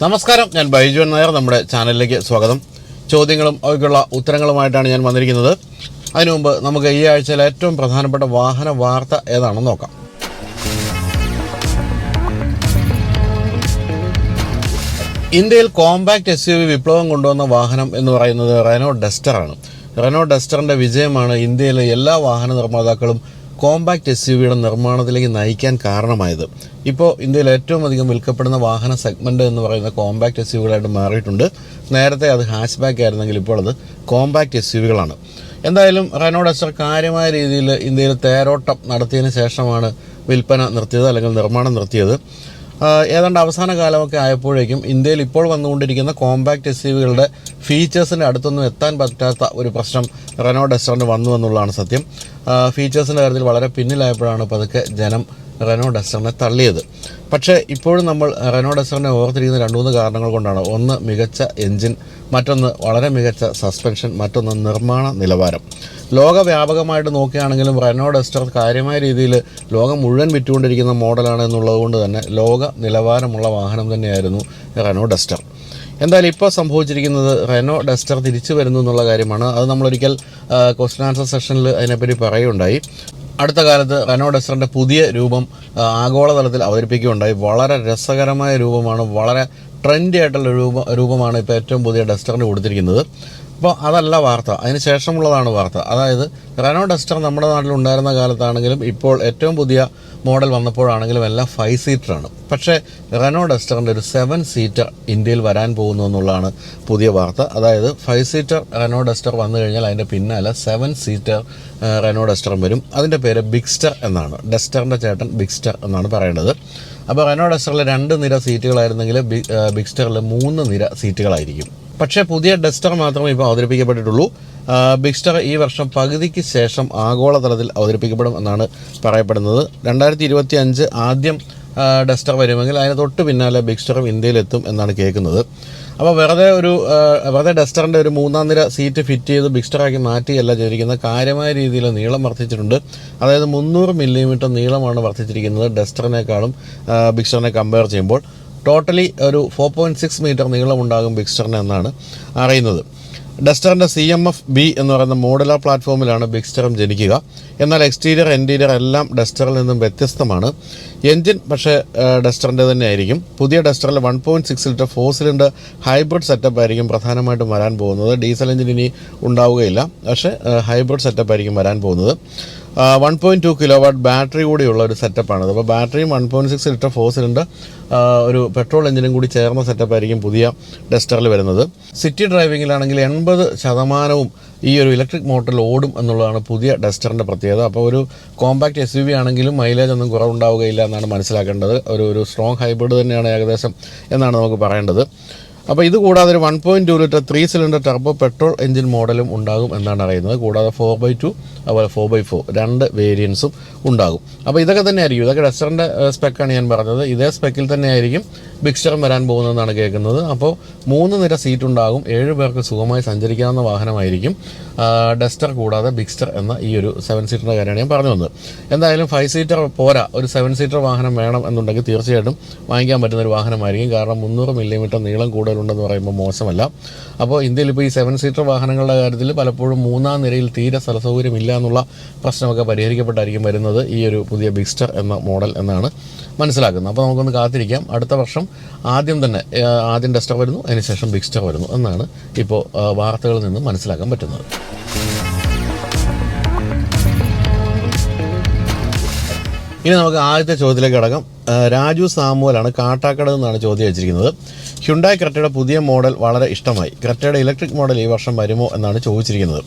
നമസ്കാരം ഞാൻ ബൈജു നായർ നമ്മുടെ ചാനലിലേക്ക് സ്വാഗതം. ചോദ്യങ്ങളും അവയ്ക്കുള്ള ഉത്തരങ്ങളുമായിട്ടാണ് ഞാൻ വന്നിരിക്കുന്നത്. അതിനു മുമ്പ് നമുക്ക് ഈ ആഴ്ചയിലെ ഏറ്റവും പ്രധാനപ്പെട്ട വാഹന വാർത്ത ഏതാണെന്ന് നോക്കാം. ഇന്ത്യയിൽ കോമ്പാക്ട് എസ് യു വി വിപ്ലവം കൊണ്ടുവന്ന വാഹനം എന്ന് പറയുന്നത് റെനോ ഡസ്റ്ററാണ്. റെനോ ഡസ്റ്ററിന്റെ വിജയമാണ് ഇന്ത്യയിലെ എല്ലാ വാഹന നിർമ്മാതാക്കളും കോമ്പാക്ട് എസ് യു വിയുടെ നിർമ്മാണത്തിലേക്ക് നയിക്കാൻ കാരണമായത്. ഇപ്പോൾ ഇന്ത്യയിൽ ഏറ്റവും അധികം വിൽക്കപ്പെടുന്ന വാഹന സെഗ്മെന്റ് എന്ന് പറയുന്ന കോമ്പാക്റ്റ് എസ് യു മാറിയിട്ടുണ്ട്. നേരത്തെ അത് ഹാച്ച് ബാക്ക് ആയിരുന്നെങ്കിൽ ഇപ്പോൾ അത് കോമ്പാക്റ്റ് എസ് യു വികളാണ്. എന്തായാലും റെനോ ഡസ്റ്റർ കാര്യമായ രീതിയിൽ ഇന്ത്യയിൽ തേരോട്ടം നടത്തിയതിന് ശേഷമാണ് വിൽപ്പന നിർത്തിയത് അല്ലെങ്കിൽ നിർമ്മാണം നിർത്തിയത്. ഏതാണ്ട് അവസാന കാലമൊക്കെ ആയപ്പോഴേക്കും ഇന്ത്യയിൽ ഇപ്പോൾ വന്നുകൊണ്ടിരിക്കുന്ന കോമ്പാക്റ്റ് എസ് യുടെ ഫീച്ചേഴ്സിന്റെ അടുത്തൊന്നും എത്താൻ പറ്റാത്ത ഒരു പ്രശ്നം റെനോ ഡസ്റ്ററിന് വന്നു എന്നുള്ളതാണ് സത്യം. ഫീച്ചേഴ്സിന്റെ കാര്യത്തിൽ വളരെ പിന്നിലായപ്പോഴാണ് പതുക്കെ ജനം റെനോ ഡസ്റ്ററിനെ തള്ളിയത്. പക്ഷേ ഇപ്പോഴും നമ്മൾ റെനോ ഡസ്റ്ററിനെ ഓർത്തിരിക്കുന്ന രണ്ട് മൂന്ന് കാരണങ്ങൾ കൊണ്ടാണ്. ഒന്ന് മികച്ച എൻജിൻ. മറ്റൊന്ന് വളരെ മികച്ച സസ്പെൻഷൻ. മറ്റൊന്ന് നിർമ്മാണ നിലവാരം. ലോകവ്യാപകമായിട്ട് നോക്കുകയാണെങ്കിലും റെനോ ഡസ്റ്റർ കാര്യമായ രീതിയിൽ ലോകം മുഴുവൻ വിറ്റുകൊണ്ടിരിക്കുന്ന മോഡലാണ് എന്നുള്ളത് കൊണ്ട് തന്നെ ലോക നിലവാരമുള്ള വാഹനം തന്നെയായിരുന്നു റെനോ ഡസ്റ്റർ എന്തായാലും ഇപ്പോൾ സംഭവിച്ചിരിക്കുന്നത് റെനോ ഡസ്റ്റർ തിരിച്ചു വരുന്നു എന്നുള്ള കാര്യമാണ്. അത് നമ്മളൊരിക്കൽ ക്വസ്റ്റൻ ആൻസർ സെഷനിൽ അതിനെപ്പറ്റി പറയുകയുണ്ടായി. അടുത്ത കാലത്ത് റെനോ ഡസ്റ്ററിന്റെ പുതിയ രൂപം ആഗോളതലത്തിൽ അവതരിപ്പിക്കുകയുണ്ടായി. വളരെ രസകരമായ രൂപമാണ് വളരെ ട്രെൻഡി ആയിട്ടുള്ള രൂപ രൂപമാണ് ഇപ്പോൾ ഏറ്റവും പുതിയ ഡസ്റ്ററിന് കൊടുത്തിരിക്കുന്നത്. അപ്പോൾ അതല്ല വാർത്ത. അതിന് ശേഷമുള്ളതാണ് വാർത്ത. അതായത് റെനോ ഡസ്റ്റർ നമ്മുടെ നാട്ടിൽ ഉണ്ടായിരുന്ന കാലത്താണെങ്കിലും ഇപ്പോൾ ഏറ്റവും പുതിയ മോഡൽ വന്നപ്പോഴാണെങ്കിലും എല്ലാം ഫൈവ് സീറ്ററാണ് പക്ഷേ റെനോ ഡസ്റ്ററിന്റെ ഒരു സെവൻ സീറ്റർ ഇന്ത്യയിൽ വരാൻ പോകുന്നു എന്നുള്ളതാണ് പുതിയ വാർത്ത. അതായത് ഫൈവ് സീറ്റർ റെനോ ഡസ്റ്റർ വന്നു കഴിഞ്ഞാൽ അതിന്റെ പിന്നാലെ സെവൻ സീറ്റർ റെനോ ഡസ്റ്ററും വരും. അതിന്റെ പേര് ബിഗ്സ്റ്റർ എന്നാണ്. ഡസ്റ്ററിന്റെ ചേട്ടൻ ബിഗ്സ്റ്റർ എന്നാണ് പറയേണ്ടത്. അപ്പോൾ റെനോ ഡസ്റ്ററിൽ രണ്ട് നിര സീറ്റുകളായിരുന്നെങ്കിൽ ബിഗ്സ്റ്ററിൽ മൂന്ന് നിര സീറ്റുകളായിരിക്കും പക്ഷേ പുതിയ ഡെസ്റ്റർ മാത്രമേ ഇപ്പോൾ അവതരിപ്പിക്കപ്പെട്ടിട്ടുള്ളൂ. ബിഗ് ബിഗ്സ്റ്റർ ഈ വർഷം പകുതിക്ക് ശേഷം ആഗോളതലത്തിൽ അവതരിപ്പിക്കപ്പെടും എന്നാണ് പറയപ്പെടുന്നത്. രണ്ടായിരത്തി ഇരുപത്തി അഞ്ച് ആദ്യം ഡെസ്റ്റർ വരുമെങ്കിൽ അതിന് തൊട്ട് പിന്നാലെ ബിഗ്സ്റ്ററും ഇന്ത്യയിലെത്തും എന്നാണ് കേൾക്കുന്നത്. അപ്പോൾ വെറുതെ ഒരു വെറുതെ ഡസ്റ്ററിന്റെ ഒരു മൂന്നാം നിര സീറ്റ് ഫിറ്റ് ചെയ്ത് ബിഗ്സ്റ്ററാക്കി മാറ്റിയല്ല ചെയ്തിരിക്കുന്നത്. കാര്യമായ രീതിയിൽ നീളം വർദ്ധിച്ചിട്ടുണ്ട്. അതായത് മുന്നൂറ് മില്ലിമീറ്റർ നീളമാണ് വർദ്ധിച്ചിരിക്കുന്നത് ഡസ്റ്ററിനേക്കാളും ബിഗ് ബിഗ്സ്റ്ററിനെ കമ്പയർ ചെയ്യുമ്പോൾ. ടോട്ടലി ഒരു ഫോർ പോയിന്റ് സിക്സ് മീറ്റർ നീളമുണ്ടാകും ബിക്സ്റ്ററിന് എന്നാണ് അറിയുന്നത്. ഡസ്റ്ററിന്റെ സി എം എഫ് ബി എന്ന് പറയുന്ന മോഡുലാർ പ്ലാറ്റ്ഫോമിലാണ് ബിക്സ്റ്ററും ജനിക്കുക. എന്നാൽ എക്സ്റ്റീരിയർ ഇന്റീരിയർ എല്ലാം ഡസ്റ്ററിൽ നിന്നും വ്യത്യസ്തമാണ്. എൻജിൻ പക്ഷേ ഡസ്റ്ററിന്റെ തന്നെ ആയിരിക്കും. പുതിയ ഡസ്റ്ററിൽ one point six litre four cylinder hybrid setup ആയിരിക്കും പ്രധാനമായിട്ടും വരാൻ പോകുന്നത്. ഡീസൽ എഞ്ചിൻ ഇനി ഉണ്ടാവുകയില്ല. പക്ഷേ ഹൈബ്രിഡ് സെറ്റപ്പ് ആയിരിക്കും വരാൻ പോകുന്നത്. One point two kilo watt battery കൂടിയുള്ള ഒരു സെറ്റപ്പാണത് അപ്പോൾ ബാറ്ററിയും one point six litre four cylinder ഒരു പെട്രോൾ എഞ്ചിനും കൂടി ചേർന്ന സെറ്റപ്പ് ആയിരിക്കും പുതിയ ഡസ്റ്ററിൽ വരുന്നത്. സിറ്റി ഡ്രൈവിങ്ങിലാണെങ്കിൽ എൺപത് ശതമാനവും ഈ ഒരു ഇലക്ട്രിക് മോട്ടറിൽ ഓടും എന്നുള്ളതാണ് പുതിയ ഡസ്റ്ററിന്റെ പ്രത്യേകത. അപ്പോൾ ഒരു കോമ്പാക്ട് എസ് യു വി ആണെങ്കിലും മൈലേജ് ഒന്നും കുറവുണ്ടാവുകയില്ല എന്നാണ് മനസ്സിലാക്കേണ്ടത്. ഒരു ഒരു സ്ട്രോങ് ഹൈബ്രിഡ് തന്നെയാണ് ഏകദേശം എന്നാണ് നമുക്ക് പറയേണ്ടത്. അപ്പോൾ ഇത് കൂടാതെ ഒരു one point two litre three cylinder turbo petrol engine മോഡലും ഉണ്ടാകും എന്നാണ് അറിയുന്നത്. കൂടാതെ ഫോർ ബൈ ടു അതുപോലെ ഫോർ ബൈ ഫോർ രണ്ട് വേരിയൻസും ഉണ്ടാകും. അപ്പോൾ ഇതൊക്കെ തന്നെ ആയിരിക്കും ഇതൊക്കെ ഡസ്റ്ററിന്റെ സ്പെക്കാണ് ഞാൻ പറഞ്ഞത്. ഇതേ സ്പെക്കിൽ തന്നെ ആയിരിക്കും ബിക്സ്റ്ററും വരാൻ പോകുന്നതെന്നാണ് കേൾക്കുന്നത്. അപ്പോൾ മൂന്ന് നിര സീറ്റ് ഉണ്ടാകും. ഏഴ് പേർക്ക് സുഖമായി സഞ്ചരിക്കാവുന്ന വാഹനമായിരിക്കും. ഡസ്റ്റർ കൂടാതെ ബിക്സ്റ്റർ എന്ന ഈ ഒരു സെവൻ സീറ്ററിന്റെ കാര്യമാണ് ഞാൻ പറഞ്ഞു വന്നത്. എന്തായാലും ഫൈവ് സീറ്റർ പോരാ. ഒരു സെവൻ സീറ്റർ വാഹനം വേണം എന്നുണ്ടെങ്കിൽ തീർച്ചയായിട്ടും വാങ്ങിക്കാൻ പറ്റുന്ന ഒരു വാഹനമായിരിക്കും. കാരണം മുന്നൂറ് മില്ലിമീറ്റർ നീളം കൂടുതലുണ്ടെന്ന് പറയുമ്പോൾ മോശമല്ല. അപ്പോൾ ഇന്ത്യയിൽ ഇപ്പോൾ ഈ സെവൻ സീറ്റർ വാഹനങ്ങളുടെ കാര്യത്തിൽ പലപ്പോഴും മൂന്നാം നിരയിൽ തീരെ സ്ഥല സൗകര്യമില്ല എന്നുള്ള പ്രശ്നമൊക്കെ പരിഹരിക്കപ്പെട്ടായിരിക്കും വരുന്നത് ഈ ഒരു പുതിയ ബിഗ്സ്റ്റർ എന്ന മോഡൽ എന്നാണ് മനസ്സിലാക്കുന്നത്. അപ്പോൾ നമുക്കൊന്ന് കാത്തിരിക്കാം. അടുത്ത വർഷം ആദ്യം തന്നെ ആദ്യം ടെസ്റ്റർ വരുന്നു അതിനുശേഷം ബിഗ്സ്റ്റർ വരുന്നു എന്നാണ് ഇപ്പോൾ വാർത്തകളിൽ നിന്ന് മനസ്സിലാക്കാൻ പറ്റുന്നത്. ഇനി നമുക്ക് ആദ്യത്തെ ചോദ്യത്തിലേക്ക് കടക്കാം. രാജു സാമുവലാണ് കാട്ടാക്കട എന്നാണ് ചോദ്യം വെച്ചിരിക്കുന്നത്. ഹ്യുണ്ടായി ക്രെറ്റയുടെ പുതിയ മോഡൽ വളരെ ഇഷ്ടമായി. ക്രെറ്റയുടെ ഇലക്ട്രിക് മോഡൽ ഈ വർഷം വരുമോ എന്നാണ് ചോദിച്ചിരിക്കുന്നത്.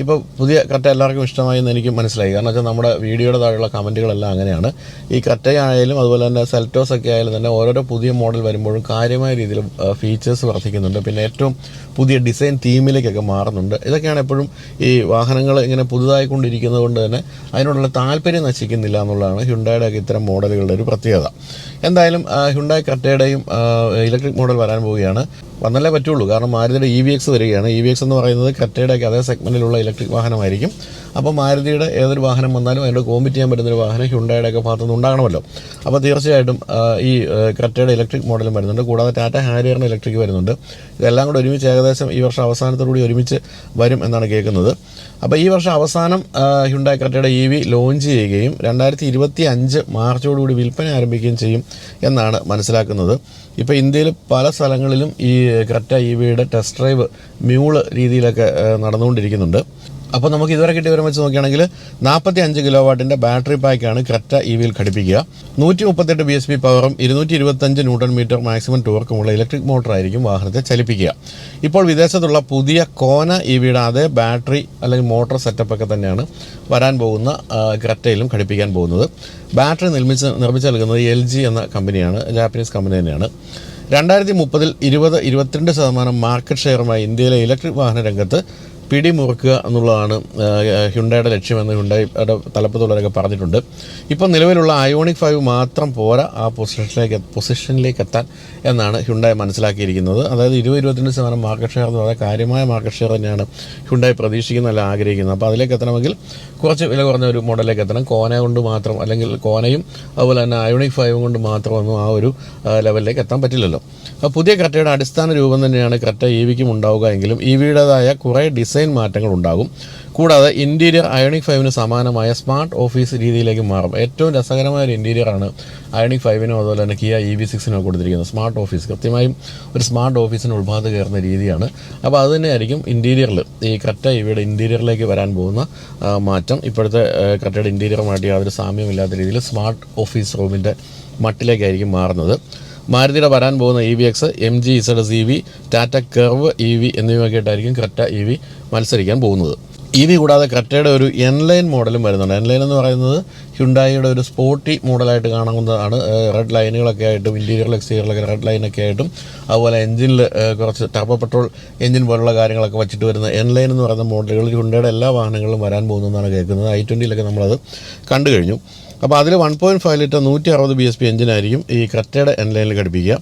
ഇപ്പോൾ പുതിയ കറ്റ എല്ലാവർക്കും ഇഷ്ടമായി എന്ന് എനിക്ക് മനസ്സിലായി. കാരണം വെച്ചാൽ നമ്മുടെ വീഡിയോയുടെ താഴെയുള്ള കമന്റുകളെല്ലാം അങ്ങനെയാണ്. ഈ കറ്റയായാലും അതുപോലെ തന്നെ സെൽറ്റോസ് ഒക്കെ ആയാലും തന്നെ ഓരോരോ പുതിയ മോഡൽ വരുമ്പോഴും കാര്യമായ രീതിയിൽ ഫീച്ചേഴ്സ് വർദ്ധിക്കുന്നുണ്ട്. പിന്നെ ഏറ്റവും പുതിയ ഡിസൈൻ തീമിലേക്കൊക്കെ മാറുന്നുണ്ട്. ഇതൊക്കെയാണ് എപ്പോഴും ഈ വാഹനങ്ങൾ ഇങ്ങനെ പുതുതായി കൊണ്ടിരിക്കുന്നത് കൊണ്ട് തന്നെ അതിനോടുള്ള താല്പര്യം നശിക്കുന്നില്ല എന്നുള്ളതാണ് ഹ്യുണ്ടായുടെ ഒക്കെ ഇത്തരം മോഡലുകളുടെ ഒരു പ്രത്യേകത. എന്തായാലും ഹ്യുണ്ടായി ക്രെറ്റയുടെയും ഇലക്ട്രിക് മോഡൽ വരാൻ പോവുകയാണ്. വന്നല്ലേ പറ്റുള്ളൂ. കാരണം മാരുതിയുടെ ഇ വി എക്സ് വരികയാണ്. ഇ വി എക്സ് എന്ന് പറയുന്നത് ക്രെറ്റയുടെയൊക്കെ അതേ സെഗ്മെന്റിലുള്ള ഇലക്ട്രിക് വാഹനമായിരിക്കും. അപ്പോൾ മാരുതിയുടെ ഏതൊരു വാഹനം വന്നാലും അതിനോട് കോമ്പറ്റ് ചെയ്യാൻ പറ്റുന്നൊരു വാഹനം ഹ്യുണ്ടായുടെയൊക്കെ ഭാഗത്തുനിന്ന് ഉണ്ടാകണമല്ലോ. അപ്പോൾ തീർച്ചയായിട്ടും ഈ ആ, ഇലക്ട്രിക് മോഡലും വരുന്നുണ്ട്. കൂടാതെ ടാറ്റ ഹാരിയറിന് ഇലക്ട്രിക് വരുന്നുണ്ട്. ഇതെല്ലാം കൂടെ ഒരുമിച്ച് ഏകദേശം ഈ വർഷം അവസാനത്തോടുകൂടി ഒരുമിച്ച് വരും എന്നാണ് കേൾക്കുന്നത്. അപ്പോൾ ഈ വർഷം അവസാനം ഹ്യുണ്ടായി ക്രെറ്റയുടെ ഇ വി ലോഞ്ച് ചെയ്യുകയും രണ്ടായിരത്തി ഇരുപത്തി അഞ്ച് മാർച്ചോടുകൂടി വിൽപ്പന ആരംഭിക്കുകയും ചെയ്യും എന്നാണ് മനസ്സിലാക്കുന്നത്. ഇപ്പോൾ ഇന്ത്യയിൽ പല സ്ഥലങ്ങളിലും ഈ ക്രെറ്റ ഇ വിയുടെ ടെസ്റ്റ് ഡ്രൈവ് മ്യൂൾ രീതിയിലൊക്കെ നടന്നുകൊണ്ടിരിക്കുന്നുണ്ട്. അപ്പോൾ നമുക്ക് ഇതുവരെ കിട്ടിയ വിവരം വെച്ച് നോക്കുകയാണെങ്കിൽ നാൽപ്പത്തി അഞ്ച് കിലോ വാട്ടിന്റെ ബാറ്ററി പാക്കാണ് ക്രെറ്റ ഇ വിയിൽ ഘടിപ്പിക്കുക. നൂറ്റി മുപ്പത്തെട്ട് ബി എസ് പി പവറും ഇരുന്നൂറ്റി ഇരുപത്തഞ്ച് ന്യൂട്ടൺ മീറ്റർ മാക്സിമം ടോർക്കുമുള്ള ഇലക്ട്രിക് മോട്ടറായിരിക്കും വാഹനത്തെ ചലിപ്പിക്കുക. ഇപ്പോൾ വിദേശത്തുള്ള പുതിയ കോന ഇ വിയുടെ അതേ ബാറ്ററി അല്ലെങ്കിൽ മോട്ടോർ സെറ്റപ്പൊക്കെ തന്നെയാണ് വരാൻ പോകുന്ന ക്രെറ്റയിലും ഘടിപ്പിക്കാൻ പോകുന്നത്. ബാറ്ററി നിർമ്മിച്ച് നിർമ്മിച്ച് നൽകുന്നത് എൽ ജി എന്ന കമ്പനിയാണ് ജാപ്പനീസ് കമ്പനി തന്നെയാണ്. രണ്ടായിരത്തി മുപ്പതിൽ ഇരുപത് ഇരുപത്തിരണ്ട് ശതമാനം മാർക്കറ്റ് ഷെയറുമായി ഇന്ത്യയിലെ ഇലക്ട്രിക് വാഹന രംഗത്ത് പിടിമുറുക്കുക എന്നുള്ളതാണ് ഹ്യുണ്ടയുടെ ലക്ഷ്യമെന്ന് ഹ്യുണ്ടയുടെ തലപ്പത്തുള്ളവരൊക്കെ പറഞ്ഞിട്ടുണ്ട്. ഇപ്പോൾ നിലവിലുള്ള അയോണിക് ഫൈവ് മാത്രം പോരാ ആ പൊസിഷനിലേക്ക് പൊസിഷനിലേക്ക് എത്താൻ എന്നാണ് ഹ്യുണ്ടായി മനസ്സിലാക്കിയിരിക്കുന്നത്. അതായത് ഇരുപത് ഇരുപത്തിരണ്ട് ശതമാനം മാർക്കറ്റ് ഷെയർ എന്ന് പറയുന്നത് കാര്യമായ മാർക്കറ്റ് ഷെയർ തന്നെയാണ് ഹ്യുണ്ടായി പ്രതീക്ഷിക്കുന്നതല്ല ആഗ്രഹിക്കുന്നത്. അപ്പോൾ അതിലേക്ക് എത്തണമെങ്കിൽ കുറച്ച് വില കുറഞ്ഞ ഒരു മോഡലിലേക്ക് എത്തണം. കോന കൊണ്ട് മാത്രം അല്ലെങ്കിൽ കോനയും അതുപോലെ തന്നെ അയോണിക് ഫൈവും കൊണ്ട് മാത്രമൊന്നും ആ ഒരു ലെവലിലേക്ക് എത്താൻ പറ്റില്ലല്ലോ. അപ്പോൾ പുതിയ കറ്റയുടെ അടിസ്ഥാന രൂപം തന്നെയാണ് കറ്റ ഇ വിക്കും ഉണ്ടാവുക എങ്കിലും ഇ വിയുടേതായ കുറേ ഡിസൈൻ മാറ്റങ്ങൾ ഉണ്ടാകും കൂടാതെ ഇന്റീരിയർ അയോണിക് ഫൈവിന് സമാനമായ സ്മാർട്ട് ഓഫീസ് രീതിയിലേക്ക് മാറും. ഏറ്റവും രസകരമായ ഒരു ഇന്റീരിയറാണ് അയോണിക് ഫൈവിനും അതുപോലെ തന്നെ കിയ ഇ വി സിക്സിനോ കൊടുത്തിരിക്കുന്നത്. Smart office. കൃത്യമായും ഒരു സ്മാർട്ട് ഓഫീസിന് ഉൾഭാഗത്ത് കയറുന്ന രീതിയാണ്. അപ്പോൾ അത് തന്നെയായിരിക്കും ഇന്റീരിയറിൽ ഈ കറ്റ ഇവയുടെ ഇന്റീരിയറിലേക്ക് വരാൻ പോകുന്ന മാറ്റം. ഇപ്പോഴത്തെ കറ്റയുടെ ഇന്റീരിയറുമായിട്ട് യാതൊരു സാമ്യമില്ലാത്ത രീതിയിൽ സ്മാർട്ട് ഓഫീസ് റൂമിന്റെ മട്ടിലേക്കായിരിക്കും മാറുന്നത്. മാരുതിയുടെ വരാൻ പോകുന്ന E V X M G Z E V Tata Curvv E V എന്നിവയൊക്കെ ആയിട്ടായിരിക്കും ക്രെറ്റ ഇ വി മത്സരിക്കാൻ പോകുന്നത്. ഇ വി കൂടാതെ ക്രെറ്റയുടെ ഒരു എൻലൈൻ മോഡലും വരുന്നുണ്ട്. എൻലൈൻ എന്ന് പറയുന്നത് ഹ്യുണ്ടായിയുടെ ഒരു സ്പോർട്ടി മോഡലായിട്ട് കാണാവുന്നതാണ്. റെഡ് ലൈനുകളൊക്കെ ആയിട്ടും ഇന്റീരിയറിൽ എക്സ്റ്റീരിയറിലൊക്കെ റെഡ് ലൈനൊക്കെ ആയിട്ടും. അതുപോലെ എഞ്ചിനിൽ കുറച്ച് ടർബോ പെട്രോൾ എഞ്ചിൻ പോലുള്ള കാര്യങ്ങളൊക്കെ വെച്ചിട്ട് വരുന്ന എൻലൈൻ എന്ന് പറയുന്ന മോഡലുകൾ ഹ്യുണ്ടയുടെ എല്ലാ വാഹനങ്ങളും വരാൻ പോകുന്നതെന്നാണ് കേൾക്കുന്നത്. ഐ ട്വന്റിയിലൊക്കെ നമ്മളത് കണ്ടു കഴിഞ്ഞു അപ്പോൾ അതിൽ വൺ പോയിന്റ് ഫൈവ് ലിറ്റർ നൂറ്റി അറുപത് ബി എസ് പി എഞ്ചിനായിരിക്കും ഈ ക്രെറ്റയുടെ എൻലൈനിൽ ഘടിപ്പിക്കുക.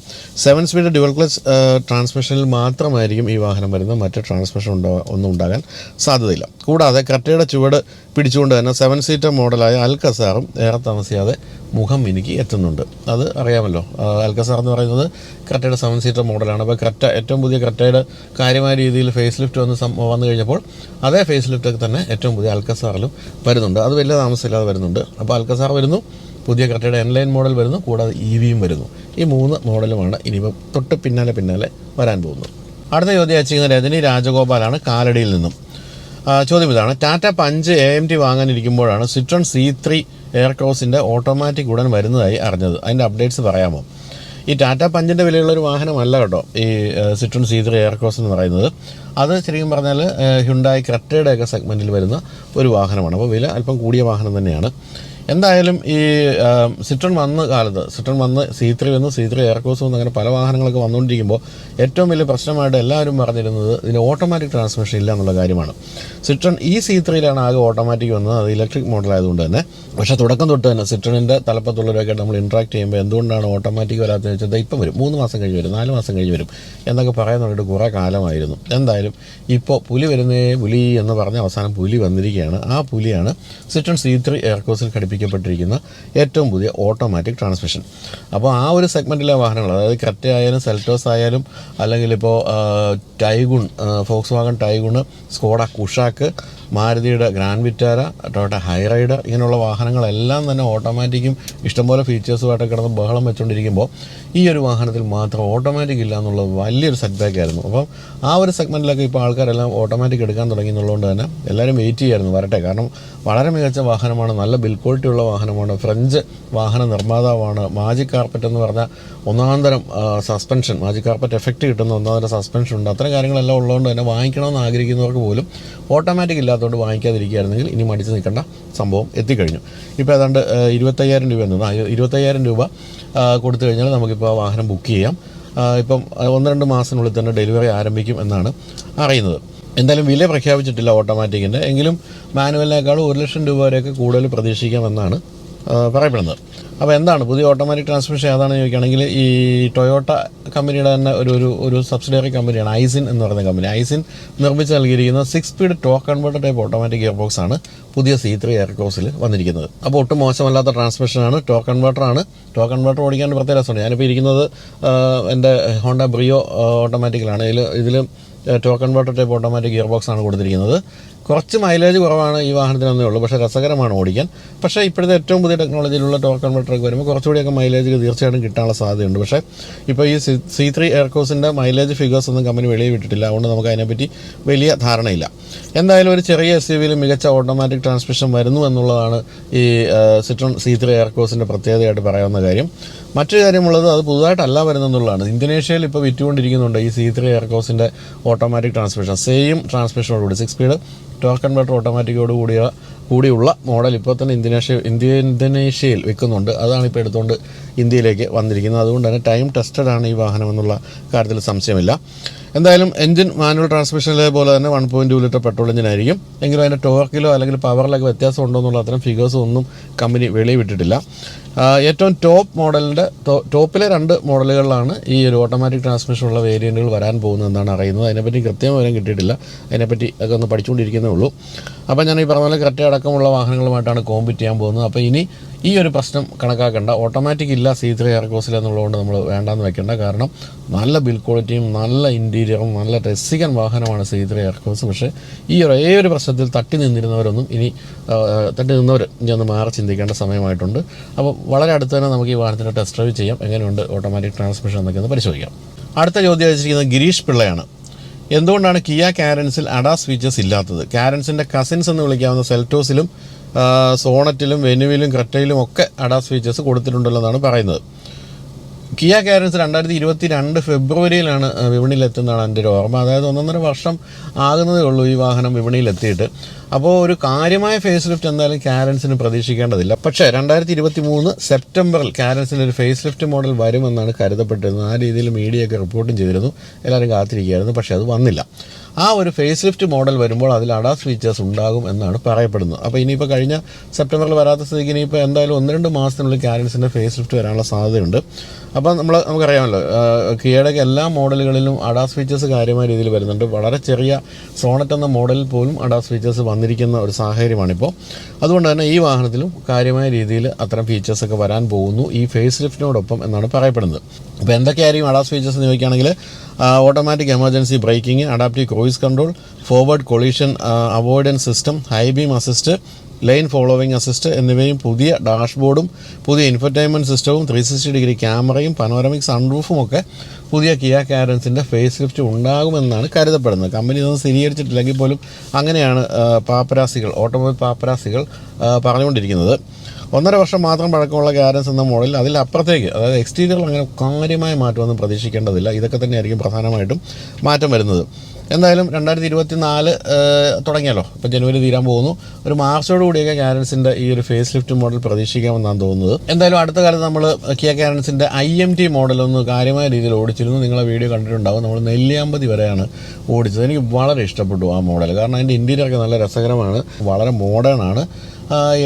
സെവൻ സ്പീഡ് ഡ്യുവൽ ക്ലച്ച് ട്രാൻസ്മിഷനിൽ മാത്രമായിരിക്കും ഈ വാഹനം വരുന്നത്. മറ്റ് ട്രാൻസ്മിഷൻ ഉണ്ടോ ഒന്നും ഉണ്ടാകാൻ സാധ്യതയില്ല. കൂടാതെ ക്രെറ്റയുടെ ചുവട് പിടിച്ചുകൊണ്ട് തന്നെ സെവൻ സീറ്റർ മോഡലായ അൽക്കസാറും ഏറെ താമസിയാതെ മുഖം എനിക്ക് എത്തുന്നുണ്ട്. അത് അറിയാമല്ലോ. അൽക്കസാർ എന്ന് പറയുന്നത് ക്രെറ്റയുടെ സെവൻ സീറ്റർ മോഡലാണ് അപ്പോൾ കറ്റ ഏറ്റവും പുതിയ കറ്റയുടെ കാര്യമായ രീതിയിൽ ഫേസ് ലിഫ്റ്റ് വന്ന് വന്നു കഴിഞ്ഞപ്പോൾ അതേ ഫേസ് ലിഫ്റ്റൊക്കെ തന്നെ ഏറ്റവും പുതിയ അൽക്കസാറിലും വരുന്നുണ്ട്. അത് വലിയ താമസമില്ലാതെ വരുന്നുണ്ട്. അപ്പോൾ അൽക്കസാർ വരുന്നു പുതിയ കറ്റയുടെ എൻലൈൻ മോഡൽ വരുന്നു കൂടാതെ ഇ വിയും വരുന്നു. ഈ മൂന്ന് മോഡലുമാണ് ഇനിയിപ്പോൾ തൊട്ട് പിന്നാലെ പിന്നാലെ വരാൻ പോകുന്നത്. അടുത്ത ചോദ്യം അയച്ചിരിക്കുന്ന രജനി രാജഗോപാലാണ് കാലടിയിൽ നിന്നും. ചോദ്യം ഇതാണ്. Tata Punch A M T വാങ്ങാനിരിക്കുമ്പോഴാണ് Citroen C three air ക്രോസിന്റെ ഓട്ടോമാറ്റിക് ഉടൻ വരുന്നതായി അറിഞ്ഞത്. അതിന്റെ അപ്ഡേറ്റ്സ് പറയാമോ? ഈ ടാറ്റ പഞ്ചിന്റെ വിലയുള്ള ഒരു വാഹനമല്ല കേട്ടോ. ഈ സിട്രോൺ ത്രീ എയർക്രോസ് എന്ന് പറയുന്നത്. അത് ശരിക്കും പറഞ്ഞാൽ ഹ്യുണ്ടായി ക്രെറ്റയുടെ ഒക്കെ സെഗ്മെന്റിൽ വരുന്ന ഒരു വാഹനമാണ്. അപ്പോൾ വില അല്പം കൂടിയ വാഹനം തന്നെയാണ്. എന്തായാലും ഈ സിട്രൺ വന്ന കാലത്ത് സിട്രൺ വന്ന് സി ത്രീ വന്ന് സി ത്രീ എയർകോസ് വന്ന് അങ്ങനെ പല വാഹനങ്ങളൊക്കെ വന്നുകൊണ്ടിരിക്കുമ്പോൾ ഏറ്റവും വലിയ പ്രശ്നമായിട്ട് എല്ലാവരും പറഞ്ഞിരുന്നത് ഇതിന് ഓട്ടോമാറ്റിക് ട്രാൻസ്മിഷൻ ഇല്ല എന്നുള്ള കാര്യമാണ്. സിട്രൺ ഈ സി ത്രീയിലാണ് ആകെ ഓട്ടോമാറ്റിക് വന്നത്. അത് ഇലക്ട്രിക് മോഡൽ ആയതുകൊണ്ട് തന്നെ. പക്ഷേ തുടക്കം തൊട്ട് തന്നെ സിട്രണിന്റെ തലപ്പത്തുള്ളവരൊക്കെ നമ്മൾ ഇൻട്രാക്ട് ചെയ്യുമ്പോൾ എന്തുകൊണ്ടാണ് ഓട്ടോമാറ്റിക് വരാത്തതെന്ന് വെച്ചാൽ ഇപ്പം വരും. മൂന്ന് മാസം കഴിഞ്ഞ് വരും നാല് മാസം കഴിഞ്ഞ് വരും എന്നൊക്കെ തുടങ്ങിയിട്ട് കുറേ കാലമായിരുന്നു. എന്തായാലും ഇപ്പോൾ പുലി വരുന്നേ പുലി എന്ന് പറഞ്ഞ് അവസാനം പുലി വന്നിരിക്കുകയാണ്. ആ പുലിയാണ് സിട്രൺ സി ത്രീ എയർകോസിൽ ഘടിപ്പിക്കപ്പെട്ടിരിക്കുന്ന ഏറ്റവും പുതിയ ഓട്ടോമാറ്റിക് ട്രാൻസ്മിഷൻ അപ്പോൾ ആ ഒരു സെഗ്മെന്റിലെ വാഹനങ്ങൾ അതായത് കറ്റ ആയാലും സെൽറ്റോസ് ആയാലും അല്ലെങ്കിൽ ഇപ്പോൾ Taigun Volkswagen Taigun Skoda Kushaq മാരുതിയുടെ Grand Vitara Toyota Hyryder ഇങ്ങനെയുള്ള വാഹനങ്ങളെല്ലാം തന്നെ ഓട്ടോമാറ്റിക്കും ഇഷ്ടംപോലെ ഫീച്ചേഴ്സുമായിട്ട് കിടന്ന് ബഹളം വെച്ചുകൊണ്ടിരിക്കുമ്പോൾ ഈ ഒരു വാഹനത്തിൽ മാത്രം ഓട്ടോമാറ്റിക് ഇല്ല എന്നുള്ളത് വലിയൊരു സെറ്റ്ബാക്ക് ആയിരുന്നു. അപ്പം ആ ഒരു സെഗ്മെന്റിലൊക്കെ ഇപ്പോൾ ആൾക്കാരെല്ലാം ഓട്ടോമാറ്റിക് എടുക്കാൻ തുടങ്ങി എന്നുള്ളതുകൊണ്ട് തന്നെ എല്ലാവരും വെയിറ്റ് ചെയ്യായിരുന്നു വരട്ടെ. കാരണം വളരെ മികച്ച വാഹനമാണ് നല്ല ബിൽ ക്വാളിറ്റി ഉള്ള വാഹനമാണ് ഫ്രഞ്ച് വാഹന നിർമ്മാതാവാണ്. മാജിക് കാർപ്പറ്റ് എന്ന് പറഞ്ഞ ഒന്നാന്തരം സസ്പെൻഷൻ മാജിക് കാർപ്പറ്റ് എഫക്റ്റ് കിട്ടുന്ന ഒന്നാന്തരം സസ്പെൻഷൻ ഉണ്ട്. അത്തരം കാര്യങ്ങളെല്ലാം ഉള്ളതുകൊണ്ട് തന്നെ വാങ്ങിക്കണമെന്ന് ആഗ്രഹിക്കുന്നവർക്ക് പോലും ഓട്ടോമാറ്റിക് ഇല്ലാത്തതുകൊണ്ട് വാങ്ങിക്കാതിരിക്കുകയായിരുന്നെങ്കിൽ ഇനി മടിച്ച് നിൽക്കേണ്ട സംഭവം എത്തിക്കഴിഞ്ഞു. ഇപ്പോൾ ഏതാണ്ട് ഇരുപത്തയ്യായിരം രൂപ എന്നത്. ഇരുപത്തയ്യായിരം രൂപ കൊടുത്തു കഴിഞ്ഞാൽ നമുക്കിപ്പോൾ വാഹനം ബുക്ക് ചെയ്യാം. ഇപ്പം ഒന്ന് രണ്ട് മാസത്തിനുള്ളിൽ തന്നെ ഡെലിവറി ആരംഭിക്കും എന്നാണ് അറിയുന്നത്. എന്തായാലും വില പ്രഖ്യാപിച്ചിട്ടില്ല ഓട്ടോമാറ്റിക്കിന്റെ എങ്കിലും മാനുവലിനേക്കാളും ഒരു ലക്ഷം രൂപ വരെയൊക്കെ കൂടുതൽ പ്രതീക്ഷിക്കാമെന്നാണ് പറയപ്പെടുന്നത്. അപ്പോൾ എന്താണ് പുതിയ ഓട്ടോമാറ്റിക് ട്രാൻസ്മിഷൻ ഏതാണെന്ന് ചോദിക്കുകയാണെങ്കിൽ ഈ ടൊയോട്ട കമ്പനിയുടെ തന്നെ ഒരു ഒരു ഒരു സബ്സിഡിയറി കമ്പനിയാണ് ഐസിൻ എന്ന് പറയുന്ന കമ്പനി. ഐസിൻ നിർമ്മിച്ച് നൽകിയിരിക്കുന്ന six speed torque converter type automatic gear box ആണ് പുതിയ സി ത്രീ എയർക്രോസിൽ വന്നിരിക്കുന്നത്. അപ്പോൾ ഒട്ടും മോശമല്ലാത്ത ട്രാൻസ്മിഷനാണ് ടോക്ക് കൺവേർട്ടറാണ് ടോക്ക് കൺവേർട്ടർ ഓടിക്കാൻ പ്രത്യേക രസമുണ്ട്. ഞാനിപ്പോൾ ഇരിക്കുന്നത് എന്റെ ഹോണ്ട ബ്രിയോ ഓട്ടോമാറ്റിക്കലാണ് ഇതിൽ ഇതിൽ torque converter type automatic gear box ആണ് കൊടുത്തിരിക്കുന്നത്. കുറച്ച് മൈലേജ് കുറവാണ് ഈ വാഹനത്തിനൊന്നേ ഉള്ളൂ. പക്ഷേ രസകരമാണ് ഓടിക്കാൻ. പക്ഷേ ഇപ്പോഴത്തെ ഏറ്റവും പുതിയ ടെക്നോളജിയിലുള്ള ടോർ കൺവെർട്ടറൊക്കെ വരുമ്പോൾ കുറച്ചുകൂടിയൊക്കെ മൈലേജ് തീർച്ചയായിട്ടും കിട്ടാനുള്ള സാധ്യതയുണ്ട്. പക്ഷേ ഇപ്പോൾ ഈ സി ത്രീ എയർകോസിന്റെ മൈലേജ് ഫിഗേഴ്സ് ഒന്നും കമ്പനി വെളിയിൽ വിട്ടിട്ടില്ല. അതുകൊണ്ട് നമുക്ക് അതിനെപ്പറ്റി വലിയ ധാരണയില്ല. എന്തായാലും ഒരു ചെറിയ എസ് യു മികച്ച ഓട്ടോമാറ്റിക് ട്രാൻസ്മിഷൻ വരുന്നു എന്നുള്ളതാണ് ഈ സിട്രോൺ സി ത്രീ എയർകോസിന്റെ പ്രത്യേകതയായിട്ട് പറയാവുന്ന കാര്യം. മറ്റൊരു കാര്യമുള്ളത് അത് പുതുതായിട്ടല്ല വരുന്നെന്നുള്ളതാണ് ഇന്തോനേഷ്യയിൽ ഇപ്പോൾ വിറ്റുകൊണ്ടിരിക്കുന്നുണ്ട് ഈ സി ത്രീ എയർകോസിന്റെ ഓട്ടോമാറ്റിക് ട്രാൻസ്മിഷൻ സെയിം ട്രാൻസ്മിഷനോടുകൂടി സിക്സ് സ്പീഡ് ടോർക്ക് കൺവെർട്ടർ ഓട്ടോമാറ്റിക്കോട് കൂടിയ കൂടിയുള്ള മോഡൽ ഇപ്പോൾ തന്നെ ഇന്തോനേഷ്യ ഇന്ത്യ ഇന്തോനേഷ്യയിൽ വിൽക്കുന്നുണ്ട് അതാണ് ഇപ്പോൾ എടുത്തുകൊണ്ട് ഇന്ത്യയിലേക്ക് വന്നിരിക്കുന്നത്. അതുകൊണ്ട് തന്നെ ടൈം ടെസ്റ്റഡ് ആണ് ഈ വാഹനം എന്നുള്ള കാര്യത്തിൽ സംശയമില്ല. എന്തായാലും എഞ്ചിൻ മാനുവൽ ട്രാൻസ്മിഷനിലെ പോലെ തന്നെ one point two litre petrol engine ആയിരിക്കും. എങ്കിലും അതിന്റെ ടോർക്കിലോ അല്ലെങ്കിൽ പവറിലൊക്കെ വ്യത്യാസം ഉണ്ടോ എന്നുള്ള അത്തരം ഫിഗേഴ്സ് ഒന്നും കമ്പനി വെളിയിൽ വിട്ടിട്ടില്ല. ഏറ്റവും ടോപ്പ് മോഡലിന്റെ ടോപ്പിലെ രണ്ട് മോഡലുകളിലാണ് ഈ ഒരു ഓട്ടോമാറ്റിക് ട്രാൻസ്മിഷനുള്ള വേരിയന്റുകൾ വരാൻ പോകുന്നതെന്നാണ് അറിയുന്നത്. അതിനെപ്പറ്റി കൃത്യം വിവരം കിട്ടിയിട്ടില്ല. അതിനെപ്പറ്റി ഒക്കെ ഒന്ന് പഠിച്ചുകൊണ്ടിരിക്കുന്നേ ഉള്ളൂ. അപ്പോൾ ഞാൻ ഈ പറഞ്ഞ പോലെ കറക്റ്റ് അടക്കമുള്ള വാഹനങ്ങളുമായിട്ടാണ് കോമ്പറ്റ് ചെയ്യാൻ പോകുന്നത്. അപ്പോൾ ഇനി ഈ ഒരു പ്രശ്നം കണക്കാക്കേണ്ട. ഓട്ടോമാറ്റിക് ഇല്ല സി ത്രീ എയർകോസിൽ എന്നുള്ളതുകൊണ്ട് നമ്മൾ വേണ്ടാന്ന് വെക്കേണ്ട. കാരണം നല്ല ബിൽ ക്വാളിറ്റിയും നല്ല ഇന്റീരിയറും നല്ല രസികൻ വാഹനമാണ് സി ത്രീ എയർകോസ് പക്ഷേ ഈ ഒരു ഏ ഒരു പ്രശ്നത്തിൽ തട്ടി നിന്നിരുന്നവരൊന്നും ഇനി തട്ടി നിന്നവർ ഇനി ഒന്ന് മാറി ചിന്തിക്കേണ്ട സമയമായിട്ടുണ്ട്. അപ്പോൾ വളരെ അടുത്ത് തന്നെ നമുക്ക് ഈ വാഹനത്തിന്റെ ടെസ്റ്റ് ഡ്രൈവ് ചെയ്യാം. എങ്ങനെയുണ്ട് ഓട്ടോമാറ്റിക് ട്രാൻസ്മിഷൻ എന്നൊക്കെ ഒന്ന് പരിശോധിക്കാം. അടുത്ത ചോദ്യം വെച്ചിരിക്കുന്നത് ഗിരീഷ് പിള്ളയാണ്. എന്തുകൊണ്ടാണ് കിയ കാരൻസിൽ അഡാ സ്വിച്ചസ് ഇല്ലാത്തത്? കാരൻസിന്റെ കസിൻസ് എന്ന് വിളിക്കാവുന്ന സെൽറ്റോസിലും സോണറ്റിലും വെനുവിലും കട്ടയിലും ഒക്കെ അഡാ സ്വിച്ചസ് കൊടുത്തിട്ടുണ്ടല്ലോ എന്നാണ് പറയുന്നത്. കിയ കാരൻസ് രണ്ടായിരത്തി ഇരുപത്തി രണ്ട് ഫെബ്രുവരിയിലാണ് വിപണിയിലെത്തുന്നതാണ് എന്റെ ഒരു ഓർമ്മ. അതായത് ഒന്നൊന്നര വർഷം ആകുന്നതേ ഉള്ളൂ ഈ വാഹനം വിപണിയിലെത്തിയിട്ട്. അപ്പോൾ ഒരു കാര്യമായ ഫേസ് ലിഫ്റ്റ് എന്തായാലും കാരൻസിന് പ്രതീക്ഷിക്കേണ്ടതില്ല. പക്ഷേ രണ്ടായിരത്തി ഇരുപത്തി മൂന്ന് സെപ്റ്റംബറിൽ കാരൻസിന് ഒരു ഫേസ് ലിഫ്റ്റ് മോഡൽ വരുമെന്നാണ് കരുതപ്പെട്ടിരുന്നത്. ആ രീതിയിൽ മീഡിയയൊക്കെ റിപ്പോർട്ടും ചെയ്തിരുന്നു. എല്ലാവരും കാത്തിരിക്കുകയായിരുന്നു പക്ഷേ അത് വന്നില്ല. ആ ഒരു ഫേസ് ലിഫ്റ്റ് മോഡൽ വരുമ്പോൾ അതിൽ അഡാസ് ഫീച്ചേഴ്സ് ഉണ്ടാകും എന്നാണ് പറയപ്പെടുന്നത്. അപ്പോൾ ഇനിയിപ്പോൾ കഴിഞ്ഞ സെപ്റ്റംബറിൽ വരാത്ത സ്ഥിതിക്ക് ഇനിയിപ്പോൾ എന്തായാലും ഒന്ന് രണ്ട് മാസത്തിനുള്ളിൽ കാരൻസിന്റെ ഫേസ് ലിഫ്റ്റ് വരാനുള്ള സാധ്യതയുണ്ട്. അപ്പോൾ നമ്മൾ നമുക്കറിയാമല്ലോ കിയയുടെ എല്ലാ മോഡലുകളിലും അഡാസ് ഫീച്ചേഴ്സ് കാര്യമായ രീതിയിൽ വരുന്നുണ്ട്. വളരെ ചെറിയ സോണറ്റ് എന്ന മോഡലിൽ പോലും അഡാസ് ഫീച്ചേഴ്സ് വന്നിരിക്കുന്ന ഒരു സാഹചര്യമാണിപ്പോൾ അതുകൊണ്ട് തന്നെ ഈ വാഹനത്തിലും കാര്യമായ രീതിയിൽ അത്തരം ഫീച്ചേഴ്സൊക്കെ വരാൻ പോകുന്നു. ഈ ഫേസ് ലിഫ്റ്റിനോടൊപ്പം എന്നാണ് പറയപ്പെടുന്നത്. അപ്പോൾ എന്തൊക്കെയായിരിക്കും അഡാസ് ഫീച്ചേഴ്സ് എന്ന് ചോദിക്കുകയാണെങ്കിൽ automatic emergency braking adaptive cruise control forward collision avoidance system high beam assist lane following assist എന്നിവയും പുതിയ ഡാഷ്ബോർഡും പുതിയ ഇൻഫർടൈൻമെന്റ് സിസ്റ്റവും ത്രീ സിക്സ്റ്റി ഡിഗ്രി ക്യാമറയും പനോരമിക് സൺറൂഫും ഒക്കെ പുതിയ കിയ കാരൻസിന്റെ ഫേസ് ലിഫ്റ്റ് ഉണ്ടാകുമെന്നാണ് കരുതപ്പെടുന്നത്. കമ്പനി ഇതൊന്നും സ്ഥിരീകരിച്ചിട്ടില്ലെങ്കിൽ പോലും അങ്ങനെയാണ് പാപ്പരാസികൾ ഓട്ടോമൊബൈൽ പാപ്പരാസികൾ പറഞ്ഞുകൊണ്ടിരിക്കുന്നത്. ഒന്നര വർഷം മാത്രം പഴക്കമുള്ള ഗ്യാരൻസ് എന്ന മോഡൽ അതിലപ്പുറത്തേക്ക് അതായത് എക്സ്റ്റീരിയറിൽ അങ്ങനെ കാര്യമായ മാറ്റമൊന്നും പ്രതീക്ഷിക്കേണ്ടതില്ല. ഇതൊക്കെ തന്നെയായിരിക്കും പ്രധാനമായിട്ടും മാറ്റം വരുന്നത്. എന്തായാലും രണ്ടായിരത്തി ഇരുപത്തി നാല് തുടങ്ങിയല്ലോ. ഇപ്പോൾ ജനുവരി തീരാൻ പോകുന്നു. ഒരു മാർച്ചോട് കൂടിയൊക്കെ കാരൻസിന്റെ ഈ ഒരു ഫേസ് ലിഫ്റ്റ് മോഡൽ പ്രതീക്ഷിക്കാമെന്നാണ് തോന്നുന്നത്. എന്തായാലും അടുത്ത കാലത്ത് നമ്മൾ കിയ കാരൻസിന്റെ ഐ എം ടി മോഡൽ ഒന്ന് കാര്യമായ രീതിയിൽ ഓടിച്ചിരുന്നു. നിങ്ങളെ വീഡിയോ കണ്ടിട്ടുണ്ടാവും. നമ്മൾ നെല്ലിയാമ്പതി വരെയാണ് ഓടിച്ചത്. എനിക്ക് വളരെ ഇഷ്ടപ്പെട്ടു ആ മോഡൽ. കാരണം അതിന്റെ ഇന്റീരിയറൊക്കെ നല്ല രസകരമാണ്. വളരെ മോഡേൺ ആണ്.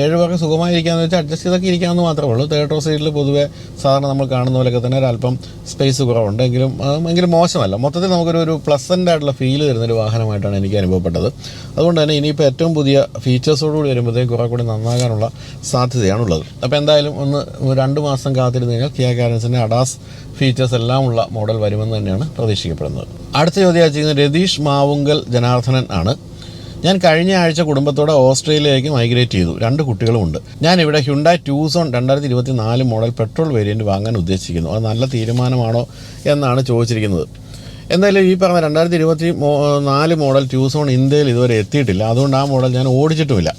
ഏഴ് പേർക്ക് സുഖമായിരിക്കാന്ന് വെച്ചാൽ അഡ്ജസ്റ്റ് ചെയ്തൊക്കെ ഇരിക്കാമെന്ന് മാത്രമേ ഉള്ളൂ. തേർഡ് റോ സൈഡിൽ പൊതുവെ സാധാരണ നമ്മൾ കാണുന്ന പോലെയൊക്കെ തന്നെ ഒരല്പം സ്പേസ് കുറവുണ്ട്. എങ്കിലും എങ്കിലും മോശമല്ല. മൊത്തത്തിൽ നമുക്കൊരു ഒരു പ്ലസന്റ് ആയിട്ടുള്ള ഫീൽ തരുന്നൊരു വാഹനമായിട്ടാണ് എനിക്ക് അനുഭവപ്പെട്ടത്. അതുകൊണ്ട് തന്നെ ഇനിയിപ്പോൾ ഏറ്റവും പുതിയ ഫീച്ചേഴ്സോടുകൂടി വരുമ്പോഴത്തേക്ക് കുറേ കൂടി നന്നാകാനുള്ള സാധ്യതയാണുള്ളത്. അപ്പോൾ എന്തായാലും ഒന്ന് രണ്ട് മാസം കാത്തിരുന്ന് കഴിഞ്ഞാൽ കിയ കാരൻസിന്റെ അഡാസ് ഫീച്ചേഴ്സ് എല്ലാം ഉള്ള മോഡൽ വരുമെന്ന് തന്നെയാണ് പ്രതീക്ഷിക്കപ്പെടുന്നത്. അടുത്ത ചോദ്യം രതീഷ് മാവുങ്കൽ ജനാർദ്ദനൻ ആണ്. ഞാൻ കഴിഞ്ഞ ആഴ്ച കുടുംബത്തോടെ ഓസ്ട്രേലിയയിലേക്ക് മൈഗ്രേറ്റ് ചെയ്തു. രണ്ട് കുട്ടികളുമുണ്ട് ഞാൻ ഇവിടെ ഹ്യുണ്ടായി ട്യൂസോൺ രണ്ടായിരത്തി ഇരുപത്തി നാല് മോഡൽ പെട്രോൾ വേരിയന്റ് വാങ്ങാൻ ഉദ്ദേശിക്കുന്നു. അത് നല്ല തീരുമാനമാണോ എന്നാണ് ചോദിച്ചിരിക്കുന്നത്. എന്തായാലും ഈ പറഞ്ഞ രണ്ടായിരത്തി ഇരുപത്തി നാല് മോഡൽ ട്യൂസോൺ ഇന്ത്യയിൽ ഇതുവരെ എത്തിയിട്ടില്ല. അതുകൊണ്ട് ആ മോഡൽ ഞാൻ ഓടിച്ചിട്ടുമില്ല.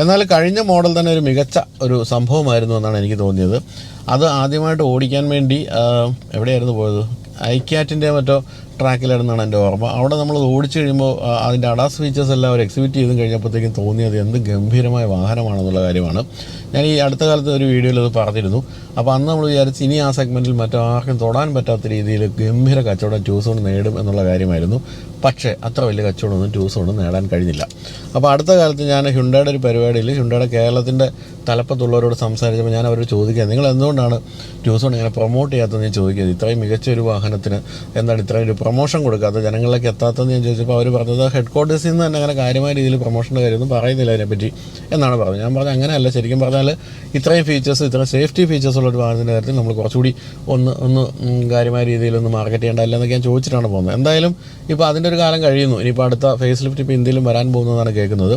എന്നാൽ കഴിഞ്ഞ മോഡൽ തന്നെ ഒരു മികച്ച ഒരു സംഭവമായിരുന്നു എന്നാണ് എനിക്ക് തോന്നിയത്. അത് ആദ്യമായിട്ട് ഓടിക്കാൻ വേണ്ടി എവിടെയായിരുന്നു പോയത്? ഐക്യാറ്റിന്റെ മറ്റോ ട്രാക്കിലായിരുന്നാണ് എന്റെ ഓർമ്മ. അവിടെ നമ്മൾ ഓടിച്ചു കഴിയുമ്പോൾ അതിന്റെ അഡാസ് ഫീച്ചേഴ്സ് എല്ലാം അവർ എക്സിബിറ്റ് ചെയ്തും കഴിഞ്ഞപ്പോഴത്തേക്കും തോന്നിയത് എന്ത് ഗംഭീരമായ വാഹനമാണെന്നുള്ള കാര്യമാണ്. ഞാൻ ഈ അടുത്ത കാലത്ത് ഒരു വീഡിയോയിൽ അത് പറഞ്ഞിരുന്നു. അപ്പോൾ അന്ന് നമ്മൾ വിചാരിച്ച് ഇനി ആ സെഗ്മെന്റിൽ മറ്റാർക്കും തൊടാൻ പറ്റാത്ത രീതിയിൽ ഗംഭീര കച്ചവടം ട്യൂസോൺ നേടും എന്നുള്ള കാര്യമായിരുന്നു. പക്ഷേ അത്ര വലിയ കച്ചവടമൊന്നും കൊണ്ട് നേടാൻ കഴിഞ്ഞില്ല. അപ്പോൾ അടുത്ത കാലത്ത് ഞാൻ ഹുണ്ടയുടെ ഒരു പരിപാടിയിൽ ഹുണ്ടയുടെ കേരളത്തിന്റെ തലപ്പത്തുള്ളവരോട് സംസാരിച്ചപ്പോൾ ഞാൻ അവരോട് ചോദിക്കുക നിങ്ങൾ എന്തുകൊണ്ടാണ് ട്യൂസോൺ ഇങ്ങനെ പ്രൊമോട്ട് ചെയ്യാത്തതെന്ന്? ഞാൻ ചോദിക്കുന്നത് ഇത്രയും മികച്ച ഒരു വാഹനത്തിന് എന്താണ് ഇത്രയും ഒരു പ്രൊമോഷൻ കൊടുക്കാത്ത ജനങ്ങളിലേക്ക് എത്താത്തതെന്ന് ഞാൻ ചോദിച്ചപ്പോൾ അവർ പറഞ്ഞത് ഹെഡ് ക്വാർട്ടേഴ്സിൽ നിന്ന് തന്നെ അങ്ങനെ കാര്യമായ രീതിയിൽ പ്രൊമോഷന്റെ കാര്യമൊന്നും പറയുന്നില്ല അതിനെപ്പറ്റി എന്നാണ് പറഞ്ഞത്. ഞാൻ പറഞ്ഞത് അങ്ങനെയല്ല. ശരിക്കും പറഞ്ഞാൽ ഇത്രയും ഫീച്ചേഴ്സ് ഇത്രയും സേഫ്റ്റി ഫീച്ചേഴ്സ് ഉള്ള ഒരു വാഹനത്തിന്റെ കാര്യത്തിൽ നമ്മൾ കുറച്ചുകൂടി ഒന്ന് ഒന്ന് കാര്യമായ രീതിയിൽ ഒന്ന് മാർക്കറ്റ് ചെയ്യേണ്ട എന്നൊക്കെ ഞാൻ ചോദിച്ചിട്ടാണ് പോകുന്നത്. എന്തായാലും ഇപ്പോൾ അതിന്റെ ഒരു കാലം കഴിയുന്നു. ഇനിയിപ്പോൾ അടുത്ത ഫേസ് ലിഫ്റ്റ് ഇപ്പോൾ ഇന്ത്യയിലും വരാൻ പോകുന്നതാണ് കേൾക്കുന്നത്.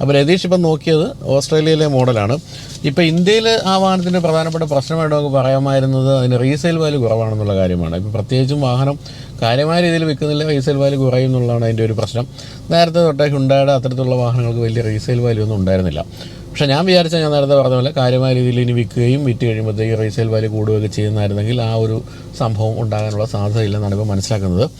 അപ്പോൾ രതീഷ് ഇപ്പം നോക്കിയത് ഓസ്ട്രേലിയയിലെ മോഡലാണ്. ഇപ്പോൾ ഇന്ത്യയിൽ ആ വാഹനത്തിന്റെ പ്രധാനപ്പെട്ട പ്രശ്നമായിട്ട് നമുക്ക് പറയാമായിരുന്നത് അതിന് റീസെയിൽ വാല്യൂ കുറവാണെന്നുള്ള കാര്യമാണ്. ഇപ്പോൾ പ്രത്യേകിച്ചും വാഹനം കാര്യമായ രീതിയിൽ വിൽക്കുന്നില്ല റീസെയിൽ വാല്യൂ കുറയും എന്നുള്ളതാണ് അതിന്റെ ഒരു പ്രശ്നം. നേരത്തെ തൊട്ടേ ഹുണ്ടായുടെ അത്തരത്തിലുള്ള വാഹനങ്ങൾക്ക് വലിയ റീസെയിൽ വാല്യൂ ഒന്നും ഉണ്ടായിരുന്നില്ല. പക്ഷേ ഞാൻ വിചാരിച്ച ഞാൻ നേരത്തെ പറഞ്ഞ പോലെ കാര്യമായ രീതിയിൽ ഇനി വിൽക്കുകയും വിറ്റ് കഴിയുമ്പോഴത്തേക്ക് റീസെയിൽ വാല്യൂ കൂടുകയൊക്കെ ചെയ്യുന്നതായിരുന്നെങ്കിൽ ആ ഒരു സംഭവം ഉണ്ടാകാനുള്ള സാധ്യതയില്ലെന്നാണ് ഇപ്പോൾ മനസ്സിലാക്കുന്നത്.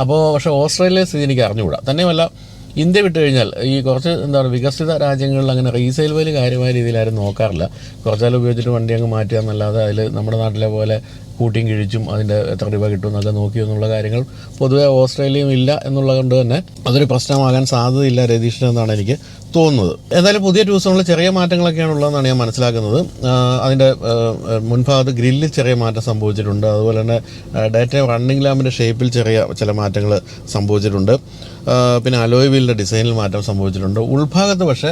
അപ്പോൾ പക്ഷേ ഓസ്ട്രേലിയ സ്ഥിതി എനിക്ക് അറിഞ്ഞുകൂടാ. തന്നെയുമല്ല ഇന്ത്യ വിട്ട് കഴിഞ്ഞാൽ ഈ കുറച്ച് എന്താണ് വികസിത രാജ്യങ്ങളിൽ അങ്ങനെ റീസെയിൽ വാല്യൂ കാര്യമായ രീതിയിൽ ആരും നോക്കാറില്ല. കുറച്ചാലും ഉപയോഗിച്ചിട്ട് വണ്ടി അങ്ങ് മാറ്റുക എന്നല്ലാതെ അതിൽ നമ്മുടെ നാട്ടിലെ പോലെ കൂട്ടിയും കിഴിച്ചും അതിന്റെ എത്ര രൂപ കിട്ടും എന്നൊക്കെ നോക്കി എന്നുള്ള കാര്യങ്ങൾ പൊതുവെ ഓസ്ട്രേലിയയും ഇല്ല എന്നുള്ളത് കൊണ്ട് തന്നെ അതൊരു പ്രശ്നമാകാൻ സാധ്യതയില്ല രതീഷിന് എന്നാണ് എനിക്ക് തോന്നുന്നത്. എന്തായാലും പുതിയ ട്യൂസോണിൽ ചെറിയ മാറ്റങ്ങളൊക്കെയാണ് ഉള്ളതെന്നാണ് ഞാൻ മനസ്സിലാക്കുന്നത്. അതിന്റെ മുൻഭാഗത്ത് ഗ്രില്ലിൽ ചെറിയ മാറ്റം സംഭവിച്ചിട്ടുണ്ട്. അതുപോലെ തന്നെ ഡേറ്റ റണ്ണിംഗ് ലാമ്പിന്റെ ഷേപ്പിൽ ചെറിയ ചില മാറ്റങ്ങൾ സംഭവിച്ചിട്ടുണ്ട്. പിന്നെ അലോയ് വീലിന്റെ ഡിസൈനിൽ മാറ്റം സംഭവിച്ചിട്ടുണ്ട്. ഉൾഭാഗത്ത് പക്ഷേ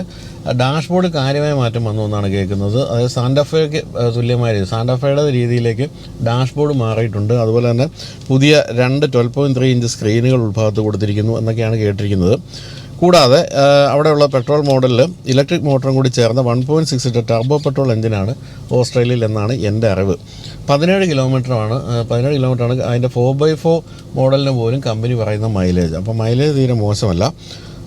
ഡാഷ്ബോർഡ് കാര്യമായ മാറ്റം വന്നു എന്നാണ് കേൾക്കുന്നത്. അതായത് സാന്റാഫേക്ക് തുല്യമായ രീതി സാന്റഫയുടെ രീതിയിലേക്ക് ഡാഷ്ബോർഡ് മാറിയിട്ടുണ്ട്. അതുപോലെ തന്നെ പുതിയ രണ്ട് ട്വൽവ് പോയിന്റ് ത്രീ ഇഞ്ച് സ്ക്രീനുകൾ ഉൾഭാഗത്ത് കൊടുത്തിരിക്കുന്നു എന്നൊക്കെയാണ് കേട്ടിരിക്കുന്നത്. കൂടാതെ അവിടെയുള്ള പെട്രോൾ മോഡലിൽ ഇലക്ട്രിക് മോട്ടറും കൂടി ചേർന്ന one point six litre turbo petrol എഞ്ചിനാണ് ഓസ്ട്രേലിയയിൽ എന്നാണ് എന്റെ അറിവ്. പതിനേഴ് കിലോമീറ്ററാണ് പതിനേഴ് കിലോമീറ്ററാണ് അതിന്റെ ഫോർ ബൈ ഫോർ മോഡലിന് പോലും കമ്പനി പറയുന്ന മൈലേജ് അപ്പോൾ മൈലേജ് തീരെ മോശമല്ല.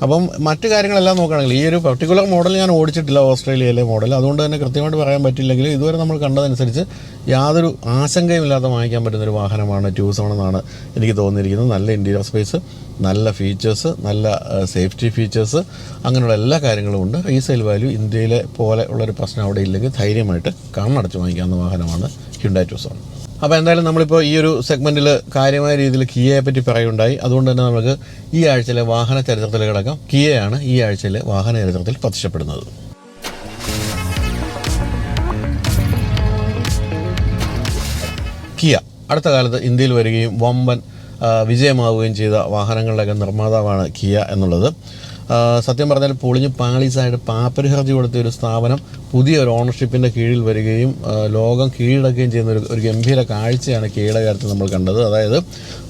അപ്പം മറ്റു കാര്യങ്ങളെല്ലാം നോക്കുകയാണെങ്കിൽ ഈ ഒരു പർട്ടിക്കുലർ മോഡൽ ഞാൻ ഓടിച്ചിട്ടില്ല ഓസ്ട്രേലിയയിലെ മോഡൽ അതുകൊണ്ട് തന്നെ കൃത്യമായിട്ട് പറയാൻ പറ്റില്ലെങ്കിലും ഇതുവരെ നമ്മൾ കണ്ടതനുസരിച്ച് യാതൊരു ആശങ്കയുമില്ലാതെ വാങ്ങിക്കാൻ പറ്റുന്നൊരു വാഹനമാണ് ട്യൂസോൺ എന്നാണ് എനിക്ക് തോന്നിയിരിക്കുന്നത്. നല്ല ഇന്റീരിയർ സ്പേസ് നല്ല ഫീച്ചേഴ്സ് നല്ല സേഫ്റ്റി ഫീച്ചേഴ്സ് അങ്ങനെയുള്ള എല്ലാ കാര്യങ്ങളും ഉണ്ട്. റീസെയിൽ വാല്യൂ ഇന്ത്യയിലെ പോലെ ഉള്ളൊരു പ്രശ്നം അവിടെ ഇല്ലെങ്കിൽ ധൈര്യമായിട്ട് കണ്ണടച്ച് വാങ്ങിക്കാവുന്ന വാഹനമാണ് ഹ്യുണ്ടായി ട്യൂസോൺ അപ്പോൾ എന്തായാലും നമ്മളിപ്പോൾ ഈ ഒരു സെഗ്മെന്റിൽ കാര്യമായ രീതിയിൽ കിയയെ പറ്റി പറയുണ്ടായി അതുകൊണ്ട് തന്നെ നമുക്ക് ഈ ആഴ്ചയിലെ വാഹന ചരിത്രത്തിൽ കിടക്കാം കിയയാണ് ഈ ആഴ്ചയിലെ വാഹന ചരിത്രത്തിൽ പ്രത്യക്ഷപ്പെടുന്നത്. കിയ അടുത്ത കാലത്ത് ഇന്ത്യയിൽ വരികയും വമ്പൻ വിജയമാവുകയും ചെയ്ത വാഹനങ്ങളുടെയൊക്കെ നിർമ്മാതാവാണ് കിയ എന്നുള്ളത്. സത്യം പറഞ്ഞാൽ പൊളിഞ്ഞ് പാളീസായിട്ട് പാപ്പരിഹർജി കൊടുത്ത ഒരു സ്ഥാപനം പുതിയ ഒരു ഓണർഷിപ്പിന്റെ കീഴിൽ വരികയും ലോകം കീഴടക്കുകയും ചെയ്യുന്ന ഒരു ഒരു ഗംഭീര കാഴ്ചയാണ് കിയയുടെ കാര്യത്തിൽ നമ്മൾ കണ്ടത്. അതായത്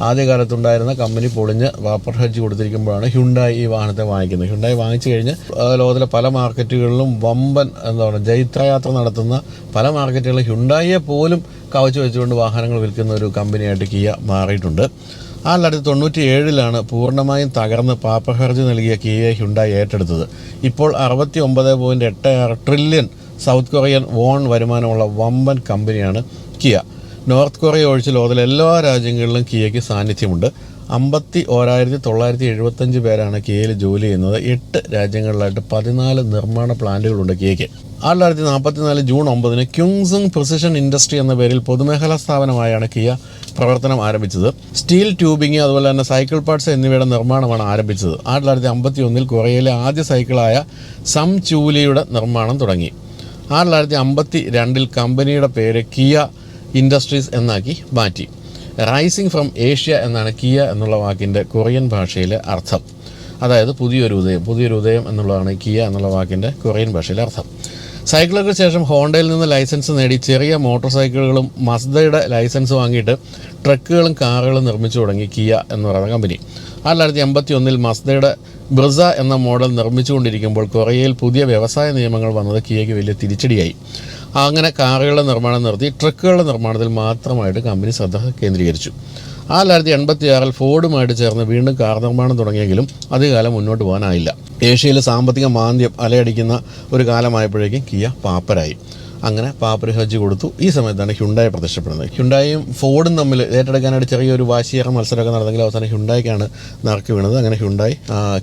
ആദ്യകാലത്തുണ്ടായിരുന്ന കമ്പനി പൊളിഞ്ഞ് പാപ്പർഹർജി കൊടുത്തിരിക്കുമ്പോഴാണ് ഹ്യുണ്ടായി ഈ വാഹനത്തെ വാങ്ങിക്കുന്നത്. ഹ്യുണ്ടായി വാങ്ങിച്ചു കഴിഞ്ഞ് ലോകത്തിലെ പല മാർക്കറ്റുകളിലും വമ്പൻ എന്താ പറയുക ജൈത്രയാത്ര നടത്തുന്ന പല മാർക്കറ്റുകളിലും ഹ്യുണ്ടായിയെ പോലും കവച്ചു വെച്ചുകൊണ്ട് വാഹനങ്ങൾ വിൽക്കുന്ന ഒരു കമ്പനിയായിട്ട് കിയ മാറിയിട്ടുണ്ട്. ആ തൊള്ളായിരത്തി തൊണ്ണൂറ്റി ഏഴിലാണ് പൂർണമായും തകർന്ന് പാപ്പഹർജി നൽകിയ കിയെ ഹ്യുണ്ടായി ഏറ്റെടുത്തത്. ഇപ്പോൾ അറുപത്തി ഒമ്പത് പോയിന്റ് എട്ട് ആറ് ട്രില്യൺ സൗത്ത് കൊറിയൻ വോൺ വരുമാനമുള്ള വമ്പൻ കമ്പനിയാണ് കിയ. നോർത്ത് കൊറിയ ഒഴിച്ച് ലോകത്തിലെ എല്ലാ രാജ്യങ്ങളിലും കിയയ്ക്ക് സാന്നിധ്യമുണ്ട്. അമ്പത്തി ഓരായിരത്തി തൊള്ളായിരത്തി എഴുപത്തഞ്ച് പേരാണ് കെയിൽ ജോലി ചെയ്യുന്നത്. എട്ട് രാജ്യങ്ങളിലായിട്ട് പതിനാല് നിർമ്മാണ പ്ലാന്റുകളുണ്ട് കെയ്ക്ക്. ആയിരത്തി തൊള്ളായിരത്തി നാൽപ്പത്തിനാല് ജൂൺ ഒമ്പതിന് ക്യുങ്സുങ് പ്രിസിഷൻ ഇൻഡസ്ട്രി എന്ന പേരിൽ പൊതുമേഖലാ സ്ഥാപനമായാണ് കിയ പ്രവർത്തനം ആരംഭിച്ചത്. സ്റ്റീൽ ട്യൂബിംഗ് അതുപോലെ തന്നെ സൈക്കിൾ പാർട്സ് എന്നിവയുടെ നിർമ്മാണമാണ് ആരംഭിച്ചത്. ആയിരത്തി തൊള്ളായിരത്തി അമ്പത്തി ഒന്നിൽ കൊറിയയിലെ ആദ്യ സൈക്കിളായ സം ചൂലിയുടെ നിർമ്മാണം തുടങ്ങി. ആയിരത്തി തൊള്ളായിരത്തി അമ്പത്തി രണ്ടിൽ കമ്പനിയുടെ പേര് കിയ ഇൻഡസ്ട്രീസ് എന്നാക്കി മാറ്റി. റൈസിംഗ് ഫ്രം ഏഷ്യ എന്നാണ് കിയ എന്നുള്ള വാക്കിന്റെ കൊറിയൻ ഭാഷയിലെ അർത്ഥം. അതായത് പുതിയൊരു ഉദയം പുതിയൊരു ഉദയം എന്നുള്ളതാണ് കിയ എന്നുള്ള വാക്കിന്റെ കൊറിയൻ ഭാഷയിലെ അർത്ഥം. സൈക്കിളുകൾക്ക് ശേഷം ഹോണ്ടയിൽ നിന്ന് ലൈസൻസ് നേടി ചെറിയ മോട്ടോർ സൈക്കിളുകളും മസ്ദയുടെ ലൈസൻസ് വാങ്ങിയിട്ട് ട്രക്കുകളും കാറുകളും നിർമ്മിച്ചു തുടങ്ങി കിയ എന്ന് പറയുന്ന കമ്പനി ആയിരത്തി തൊള്ളായിരത്തി എൺപത്തി ഒന്നിൽ മസ്ദയുടെ ബ്രിസ എന്ന മോഡൽ നിർമ്മിച്ചുകൊണ്ടിരിക്കുമ്പോൾ കൊറിയയിൽ പുതിയ വ്യവസായ നിയമങ്ങൾ വന്നത് കിയയ്ക്ക് വലിയ തിരിച്ചടിയായി. അങ്ങനെ കാറുകളുടെ നിർമ്മാണം നിർത്തി ട്രക്കുകളുടെ നിർമ്മാണത്തിൽ മാത്രമായിട്ട് കമ്പനി ശ്രദ്ധ കേന്ദ്രീകരിച്ചു. ആ തൊള്ളായിരത്തി എൺപത്തി ആറിൽ ഫോർഡുമായിട്ട് ചേർന്ന് വീണ്ടും കാർ നിർമ്മാണം തുടങ്ങിയെങ്കിലും അധികകാലം മുന്നോട്ട് പോകാനായില്ല. ഏഷ്യയിലെ സാമ്പത്തിക മാന്ദ്യം അലയടിക്കുന്ന ഒരു കാലമായപ്പോഴേക്കും കിയ പാപ്പരായി. അങ്ങനെ പാപ്പര് ഹജ്ജ് കൊടുത്തു. ഈ സമയത്താണ് ഹ്യുണ്ടായി പ്രത്യക്ഷപ്പെടുന്നത്. ഹ്യുണ്ടായും ഫോർഡും തമ്മിൽ ഏറ്റെടുക്കാനായിട്ട് ചെറിയൊരു വാശിയേറെ മത്സരമൊക്കെ നടന്നെങ്കിൽ അവസാനം ഹ്യുണ്ടായിക്കാണ് നറുക്കി വീണത്. അങ്ങനെ ഹ്യുണ്ടായി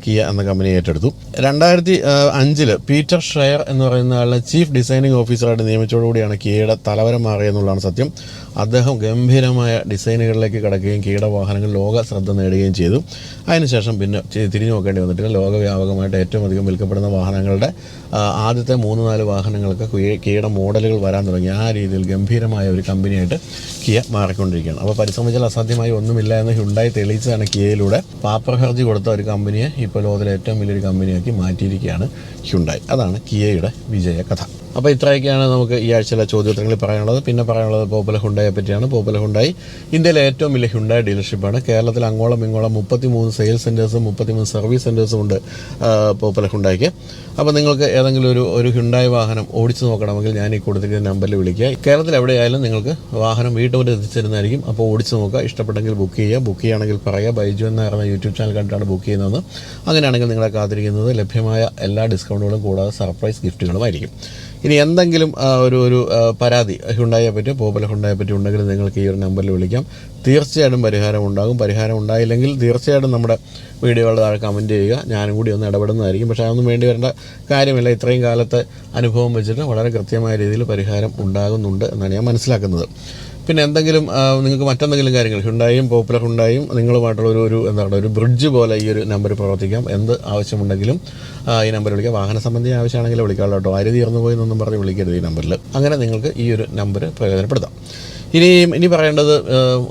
കിയ എന്ന കമ്പനി ഏറ്റെടുത്തു. രണ്ടായിരത്തി അഞ്ചിൽ പീറ്റർ ഷെയർ എന്ന് പറയുന്ന ആളെ ചീഫ് ഡിസൈനിങ് ഓഫീസറായിട്ട് നിയമിച്ചതോടുകൂടിയാണ് കിയയുടെ തലവരം മാറിയെന്നുള്ളതാണ് സത്യം. അദ്ദേഹം ഗംഭീരമായ ഡിസൈനുകളിലേക്ക് കടക്കുകയും കിയയുടെ വാഹനങ്ങൾ ലോക ശ്രദ്ധ നേടുകയും ചെയ്തു. അതിനുശേഷം പിന്നെ തിരിഞ്ഞു നോക്കേണ്ടി വന്നിട്ടില്ല. ലോകവ്യാപകമായിട്ട് ഏറ്റവും അധികം വിൽക്കപ്പെടുന്ന വാഹനങ്ങളുടെ ആദ്യത്തെ മൂന്ന് നാല് വാഹനങ്ങൾക്ക് കിയുടെ മോഡലുകൾ വരാൻ തുടങ്ങി. ആ രീതിയിൽ ഗംഭീരമായ ഒരു കമ്പനിയായിട്ട് കിയ മാറിക്കൊണ്ടിരിക്കുകയാണ്. അപ്പോൾ പരിശ്രമിച്ചാൽ അസാധ്യമായി ഒന്നുമില്ല എന്ന് ഹുണ്ടായി തെളിയിച്ചതാണ് കിയയിലൂടെ. പാപ്പർ ഹർജി കൊടുത്ത ഒരു കമ്പനിയെ ഇപ്പോൾ ലോകത്തിലെ ഏറ്റവും വലിയൊരു കമ്പനിയാക്കി മാറ്റിയിരിക്കുകയാണ് ഹ്യുണ്ടായി. അതാണ് കിയയുടെ വിജയ കഥ അപ്പോൾ ഇത്രയൊക്കെയാണ് നമുക്ക് ഈ ആഴ്ചയിലെ ചോദ്യോത്തരങ്ങളിൽ പറയാനുള്ളത്. പിന്നെ പറയാനുള്ളത് പോപ്പുലർ ഹുണ്ടായെ പറ്റിയാണ്. പോപ്പുലർ ഹുണ്ടായി ഇന്ത്യയിലെ ഏറ്റവും വലിയ ഹുണ്ടായ ഡീലർഷിപ്പാണ്. കേരളത്തിൽ അങ്ങോളം ഇങ്ങോളം മുപ്പത്തി മൂന്ന് സെയിൽസ് സെന്റേഴ്സും മുപ്പത്തി മൂന്ന് സർവീസ് സെന്റേഴ്സും ഉണ്ട് പോപ്പുലർ ഹുണ്ടായിക്ക്. അപ്പോൾ നിങ്ങൾക്ക് ഏതെങ്കിലും ഒരു ഒരു ഹുണ്ടായി വാഹനം ഓടിച്ചു നോക്കണമെങ്കിൽ ഞാൻ ഈ കൊടുത്തിരിക്കുന്ന നമ്പറിൽ വിളിക്കുക. കേരളത്തിൽ എവിടെയായാലും നിങ്ങൾക്ക് വാഹനം വീട്ടുമുറ്റം എത്തിച്ചിരുന്നായിരിക്കും അപ്പോൾ ഓടിച്ചു നോക്കുക. ഇഷ്ടപ്പെട്ടെങ്കിൽ ബുക്ക് ചെയ്യുക. ബുക്ക് ചെയ്യുകയാണെങ്കിൽ പറയുക. ബൈജു എന്ന് പറയുന്ന യൂട്യൂബ് ചാനൽ കണ്ടിട്ടാണ് ബുക്ക് ചെയ്യുന്നതെന്ന്. അങ്ങനെയാണെങ്കിൽ നിങ്ങളെ കാത്തിരിക്കുന്നത് ലഭ്യമായ എല്ലാ ഡിസ്കൗണ്ടുകളും കൂടാതെ സർപ്രൈസ് ഗിഫ്റ്റുകളുമായിരിക്കും ഇനി എന്തെങ്കിലും ഒരു ഒരു പരാതി ഹുണ്ടായെ പറ്റി പോപ്പുലർ ഹുണ്ടായെ പറ്റി ഉണ്ടെങ്കിൽ നിങ്ങൾക്ക് ഈ ഒരു നമ്പറിൽ വിളിക്കാം. തീർച്ചയായിട്ടും പരിഹാരം ഉണ്ടാകും. പരിഹാരം ഉണ്ടായില്ലെങ്കിൽ തീർച്ചയായിട്ടും നമ്മുടെ വീഡിയോകളുടെ താഴെ കമന്റ് ചെയ്യുക. ഞാനും കൂടി ഒന്ന് ഇടപെടുന്നതായിരിക്കും. പക്ഷേ അതൊന്നും വേണ്ടി വരേണ്ട കാര്യമില്ല. ഇത്രയും കാലത്തെ അനുഭവം വെച്ചിട്ട് വളരെ കൃത്യമായ രീതിയിൽ പരിഹാരം ഉണ്ടാകുന്നുണ്ട് എന്നാണ് ഞാൻ മനസ്സിലാക്കുന്നത്. പിന്നെ എന്തെങ്കിലും നിങ്ങൾക്ക് മറ്റെന്തെങ്കിലും കാര്യങ്ങൾ ഹുണ്ടായും പോപ്പുലർ ഹുണ്ടായും നിങ്ങളുമായിട്ടുള്ള ഒരു ഒരു എന്താണ് ഒരു ബ്രിഡ്ജ് പോലെ ഈ ഒരു നമ്പർ പ്രവർത്തിക്കാം. എന്ത് ആവശ്യമുണ്ടെങ്കിലും ഈ നമ്പർ വിളിക്കാം. വാഹന സംബന്ധി ആവശ്യമാണെങ്കിൽ വിളിക്കാമല്ലോ കേട്ടോ. ആര് തീർന്നു പോയി എന്നൊന്നും പറഞ്ഞ് വിളിക്കരുത് ഈ നമ്പറിൽ അങ്ങനെ നിങ്ങൾക്ക് ഈ ഒരു നമ്പർ പ്രയോജനപ്പെടുത്താം. ഇനി ഇനി പറയേണ്ടത്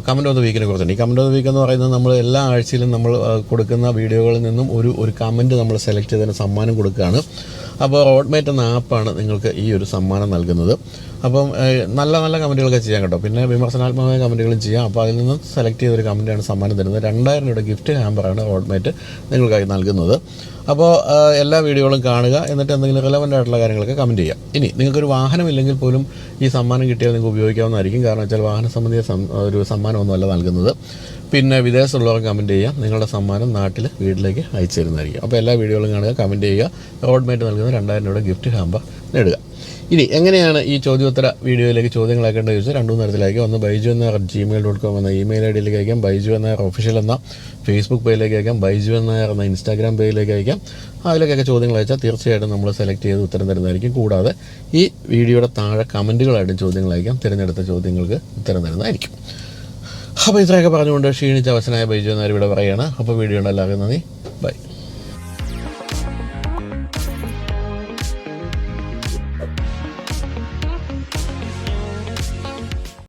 കമന്റ് ഓഫ് ദ വീക്കിനെ കുറിച്ചാണ്. ഈ കമന്റ് ഓഫ് ദ വീക്ക് എന്ന് പറയുന്നത് നമ്മൾ എല്ലാ ആഴ്ചയിലും നമ്മൾ കൊടുക്കുന്ന വീഡിയോകളിൽ നിന്നും ഒരു ഒരു കമന്റ് നമ്മൾ സെലക്ട് ചെയ്തതിന് സമ്മാനം കൊടുക്കുകയാണ്. അപ്പോൾ റോഡ്മേറ്റ് എന്ന ആപ്പാണ് നിങ്ങൾക്ക് ഈ ഒരു സമ്മാനം നൽകുന്നത്. അപ്പം നല്ല നല്ല കമന്റുകളൊക്കെ ചെയ്യാം കേട്ടോ. പിന്നെ വിമർശനാത്മകമായ കമന്റുകളും ചെയ്യാം. അപ്പോൾ അതിൽ നിന്ന് സെലക്ട് ചെയ്തൊരു കമന്റാണ് സമ്മാനം തരുന്നത്. രണ്ടായിരം രൂപയുടെ ഗിഫ്റ്റ് ഹാമ്പറാണ് റോഡ്മേറ്റ് നിങ്ങൾക്കായി നൽകുന്നത്. അപ്പോൾ എല്ലാ വീഡിയോകളും കാണുക. എന്നിട്ട് എന്തെങ്കിലും റിലവന്റ് ആയിട്ടുള്ള കാര്യങ്ങളൊക്കെ കമന്റ് ചെയ്യാം. ഇനി നിങ്ങൾക്കൊരു വാഹനമില്ലെങ്കിൽ പോലും ഈ സമ്മാനം കിട്ടിയാൽ നിങ്ങൾക്ക് ഉപയോഗിക്കാവുന്നതായിരിക്കും. കാരണം വെച്ചാൽ വാഹന സംബന്ധിയ ഒരു സമ്മാനമൊന്നുമല്ല നൽകുന്നത്. പിന്നെ വിദേശത്തുള്ളവർ കമന്റ് ചെയ്യുക നിങ്ങളുടെ സമ്മാനം നാട്ടിൽ വീട്ടിലേക്ക് അയച്ചു തരുന്നതായിരിക്കും. അപ്പോൾ എല്ലാ വീഡിയോകളും കാണുക കമന്റ് ചെയ്യുക. റോഡ്മേറ്റ് നൽകുന്ന രണ്ടായിരം രൂപയുടെ ഗിഫ്റ്റ് ഹാമ്പർ നേടുക. ഇനി എങ്ങനെയാണ് ഈ ചോദ്യോത്തര വീഡിയോയിലേക്ക് ചോദ്യങ്ങൾ അയക്കേണ്ടത് ചോദിച്ചാൽ രണ്ടു തരത്തിലായിരിക്കും. ഒന്ന് ബൈജു എന്ന ജിമെയിൽ ഡോട്ട് കോം എന്ന ഇമെയിൽ ഐ ഡിയിലേക്ക് അയക്കാം. ബൈജു എന്ന ഒഫീഷ്യൽ എന്ന ഫേസ്ബുക്ക് പേജിലേക്ക് അയക്കാം. ബൈജു എന്ന എന്ന ഇൻസ്റ്റാഗ്രാം പേജിലേക്ക് അയക്കാം. അതിലേക്കൊക്കെ ചോദ്യങ്ങൾ അയച്ചാൽ തീർച്ചയായിട്ടും നമ്മൾ സെലക്ട് ചെയ്ത് ഉത്തരം തരുന്നതായിരിക്കും. കൂടാതെ ഈ വീഡിയോയുടെ താഴെ കമന്റുകളായിട്ടും ചോദ്യങ്ങൾ അയക്കാം. തിരഞ്ഞെടുത്ത ചോദ്യങ്ങൾക്ക് ഉത്തരം തരുന്നതായിരിക്കും. അപ്പോൾ ഇത്രയൊക്കെ പറഞ്ഞുകൊണ്ട് ക്ഷീണിച്ച അവസരമായ ബൈജു എന്നാരും ഇവിടെ പറയുകയാണ്. അപ്പോൾ വീഡിയോ ഉണ്ടല്ലാതെ നന്ദി. ബൈ.